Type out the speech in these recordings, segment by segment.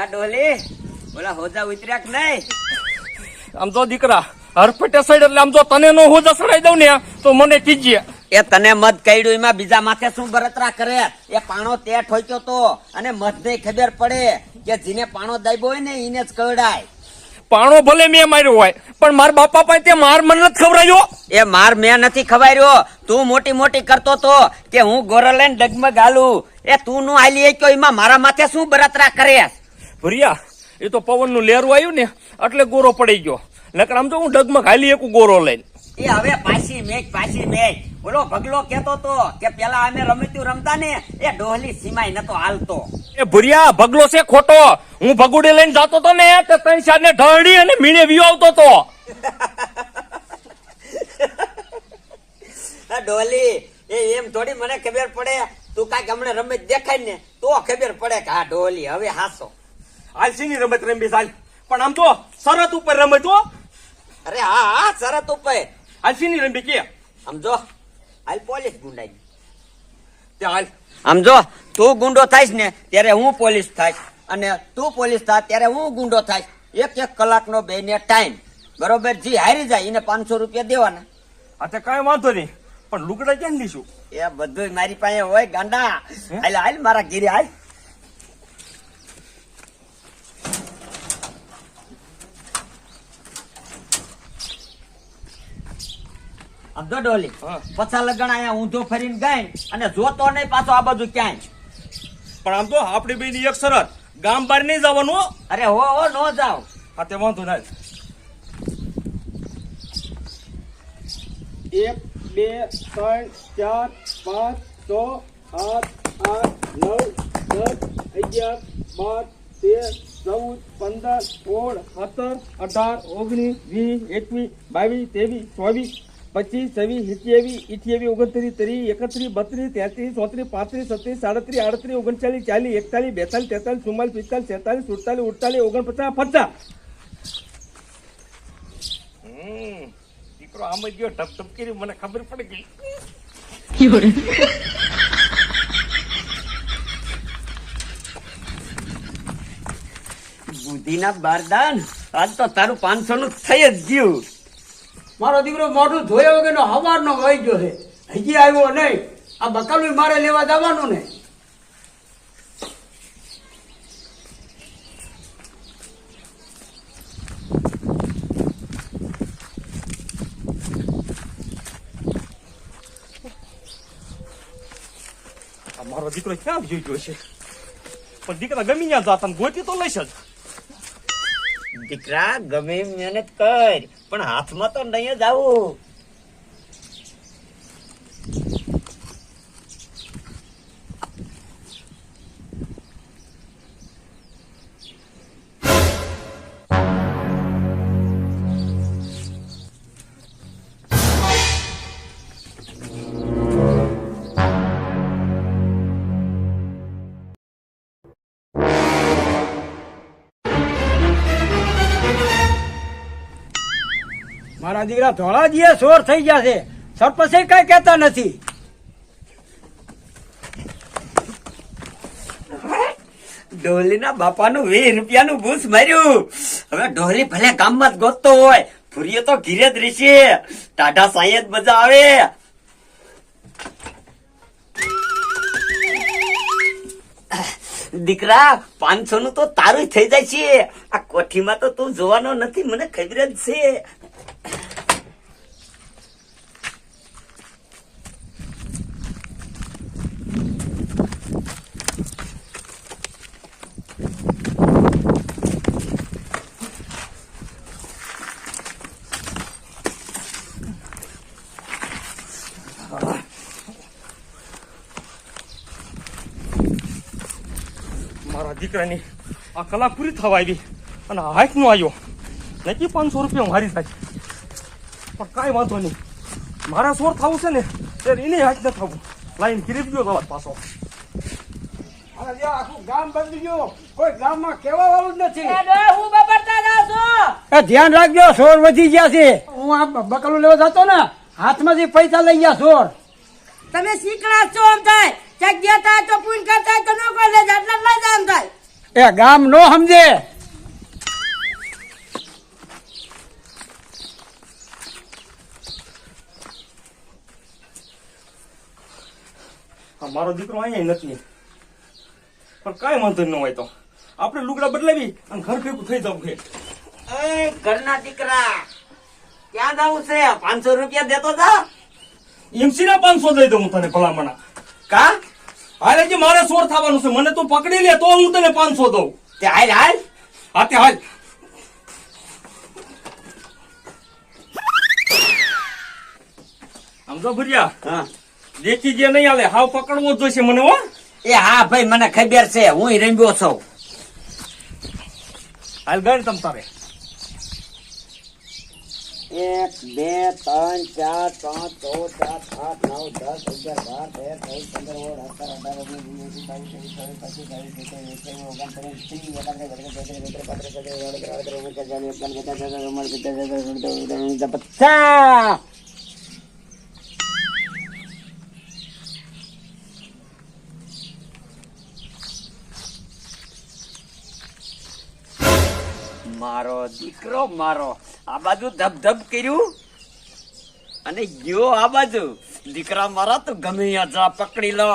આ ડોલી? ઓલા હોજા ઉતર્યા કે નહીં? આમ તો દીકરા હરફેટે સડ એટલે આમ જો તને નો હું સડાઈ દઉં ને તો મને કીજીએ એ તને મધ કઈડું એમાં બીજા માથે શું બરતરા કરે? એ પાણો તે ઠોક્યો તો અને મધ ને ખબર પડે કે જેને પાણો દાયબો હોય ને એને જ કવડાય. પાણો ભલે મેં માર્યો હોય પણ મારા બાપા પાસે તે માર મને નથી ખવડાયો. એ માર મેં નથી ખવાર્યો. તું મોટી મોટી કરતો તો કે હું ગોરલ લઈને ડગમગ હાલું. એ તું નું હાલી ગયો એમાં મારા માથે શું બરતરા કરે? ભરિયા. એ તો પવનનું લેરું આવ્યું ને એટલે ગોરો પડી ગયો. નકર આમ તો હું ડગમાં ખાલી એક ગોરો લઈને. એ હવે પાછી મેચ પાછી મેચ. ઓલો ભગલો કેતો તો કે પેલા અમે રમતું રમતા ને એ ડોહલી સીમાય નતો હાલતો. એ ભુરિયા ભગલો છે ખોટો. હું ભગુડી લઈને જાતો તો ને તે ત્રણ ચાર ને ઢળી અને મીણે વીયો આવતો તો. ડોલી એ એમ થોડી મને ખબર પડે તું કાંઈક હમણાં રમત દેખાય ને તો ખબર પડે કે આ ડોલી હવે હાસો. હાલ શીની રમત રમી હાલ. પણ આમ તો શરત ઉપર રમત અરે હા હા શરત ઉપર. હાલ શીની રમી કે? સમજો હાલ પોલીસ ગુંડાઈ. તે હાલ. સમજો તું ગુંડો થાઈશ ને ત્યારે હું પોલીસ થાઈશ. અને તું પોલીસ થાય ત્યારે હું ગુંડો થાઈશ. એક એક કલાકનો બે ને ટાઈમ. બરોબર? જી હારી જાય એને પાંચસો રૂપિયા દેવાના. આ કઈ વાંધો નહીં. પણ લુગડા ક્યાં લઈશું એ બધું મારી પાસે હોય ગાંડા. હાલ હાલ મારા ઘીરે હાલ. સમજો ડોલી પછા લગણ અહીંયા ઊંધો ફરીને ગઈ અને જોતો નહીં પાછો આ બધું ક્યાંય. પણ આમ તો આપણી બેની એક શરત ગામ બહાર નહીં જવાનું અરે હો હો નો જાવ. હા તે વાંધો ના એક બે ત્રણ ચાર પાંચ છ સાત આઠ નવ દસ અગિયાર બાર તેર ચૌદ પંદર સોળ સત્તર અઢાર ઓગણીસ વીસ એકવીસ બાવીસ ત્રેવીસ ચોવીસ પચીસ છવ્વીસ સિત્યાવી ઇઠ્યાવી ઓગણત્રીસ ત્રીસ એકત્રીસ બત્રીસ તેત્રીસ ચોત્રીસ પાંત્રીસ છત્રીસ સાડત્રીસ આડત્રીસ ઓગણચાલીસ ચાલીસ એકતાલીસ બેતાલીસ તેતાલીસ ચુમ્માલીસ પિસ્તાલીસ છેતાલીસ સુડતાલીસ ઉડતાલીસ ઓગણપચાસ પચાસ. હમ, દીકરો આમ જ ગયો ઢપ ઢપ કરી મને ખબર પડી ગઈ. બુદ્ધિના બારદાન? આજ તો તારું પાંચસો નું થઈ જ ગયું. મારો દીકરો મોઢું ધોયા વગરનો હવારનો વહી ગયો છે. હજી આવ્યો નહીં. આ બકાલું મારે લેવા જવાનું ને. મારો દીકરો ક્યાં જોઈ ગયો છે? પણ દીકરા ગમી ત્યાં જાતા ગોતી તો લઈશ જ. દીકરા ગમે મહેનત કર પણ હાથમાં તો નહીં જ આવું. મારા દીકરા ધોળાજી સોર થઈ ગયા છે. સરપંચ કઈ કેતા નથી. ડોલીના બાપાનું વીસ રૂપિયાનું ભૂસ માર્યું. હવે ડોલી ભલે ગામમાં જ ગોતતો હોય ફુરીએ તો ઘીરે જ રહેશે. ટાઢા સાંઈ જ મજા આવે. દીકરા પાંચસો નું તો તારું થઈ જાય છે. આ કોઠીમાં તો તું જોવાનો નથી, મને ખબર જ છે. મારા દીકરાની આ કલા પૂરી થવા આવી અને હાઈક નો આવ્યો. નક્કી પાંચસો રૂપિયા મારી થાય પણ કાંઈ વાંધો નહીં. મારા સોર થવું છે ને ત્યારે એને હાઈક ન થવું. લાઈન ગીરી ગયો તમારો પાછો. મારા જેવા આખું ગામ બદલી ગયો. કોઈ ગામમાં કેવા વાળું હું બબડતા જાઉં ધ્યાન રાખજો સોર વધી ગયા છે. હું આ બકાલું લેવા જતો ને હાથમાંથી પૈસા લઈ ગયા સોર. તમે શીખડા છો આમ થાય. જગ્યા થાય તો પૂન કરતા તો નો કોઈ લે આટલા લઈ જામ થાય. એ ગામ નો સમજે. મારો દીકરો અહીંયા નથી. પણ કાંઈ વાંધો ન હોય તો. આપણે લુગડા બદલાવી અને ઘર ભેગું થઈ જવું છે. એ ઘરના દીકરા ક્યાં જવું છે? પાંચસો રૂપિયા દેતો જા એમસી ના પાંચસો દઈ દઉં તને ભલામણા? કા? હાલે જે મારે સોર થવાનું છે મને તું પકડી લે તો હું તને પાંચસો દઉં. તે હાલ હાલ. હા તે હાલ. સમજો ભુરિયા હા. દેખી જે નહીં હાલે હાવ પકડવો જ જોઈશે મને હો. એ હા ભાઈ મને ખબર છે હું રમ્યો છું. હાલ ગણ તમ તારે. એક, બે, ત્રણ, ચાર, પાંચ, છ, સાત, આઠ, નવ, દસ, અગિયાર, બાર, તેર, ચૌદ, પંદર, સોળ, સત્તર, અઢાર, ઓગણીસ, વીસ બાવીસ ત્રેવીસ ચોવીસ પચીસ, ચાલીસ, એકવીસ એકવીસ, ઓગણત્રીસ, ત્રીસ, એકત્રીસ બત્રીસ પચાસ! મારો દીકરો, મારો. આ બાજુ ધબ ધબ કર્યું અને ગયો આ બાજુ. દીકરા મારા તો ગમે જા, પકડી લો.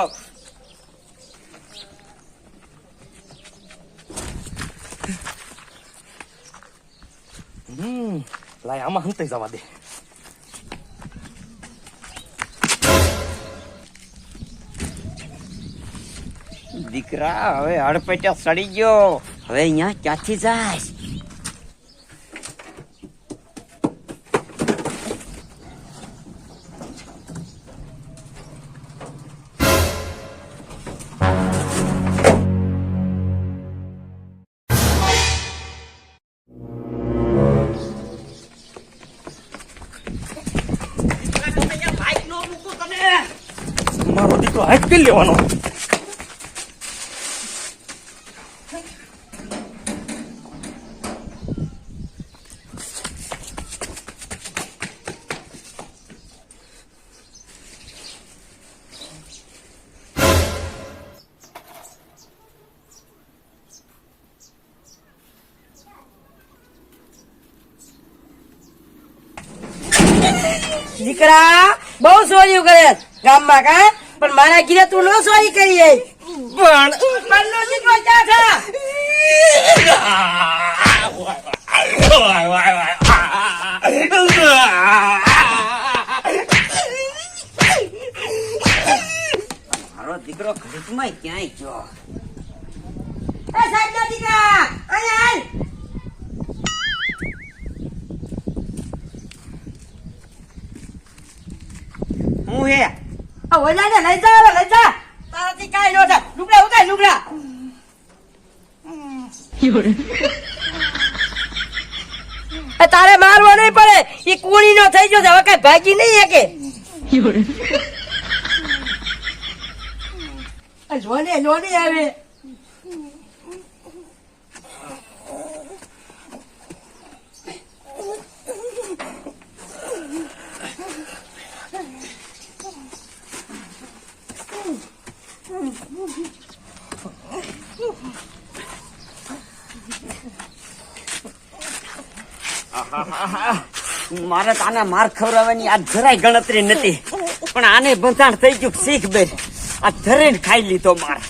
હમ, લાય, આમાં હંતાઈ જવા દે. દીકરા, હવે હડપેટા સડી ગયો. હવે અહીંયા ક્યાંથી જાય હાથ કરી લેવાનો દીકરા બહુ સોરી કરે ગામમાં કા પણ મારા ઘીરે તું નો સોરી કરી એ પણ નો દીકરો ક્યાં થા મારો દીકરો ઘડીકમાં ક્યાંય ગયો? એ સાહેબ દીકરા અહીંયા આય હું હે? વજાને લઈ જા હવે, લઈ જા. તારાથી કાંઈ નો થાય. લુગડા ઉતાર લુગડા. એ તારે મારવો નહીં પડે. એ કુણી નો થઈ ગયો છે. હવે કઈ ભાગી નહીં આ જોને જોને આવે. મારે તો આને માર ખવડાવવાની આ જરાય ગણતરી નથી. પણ આને બંધાણ થઈ ગયું શીખ બેન. આ ધરીને ખાઈ લીધો માર.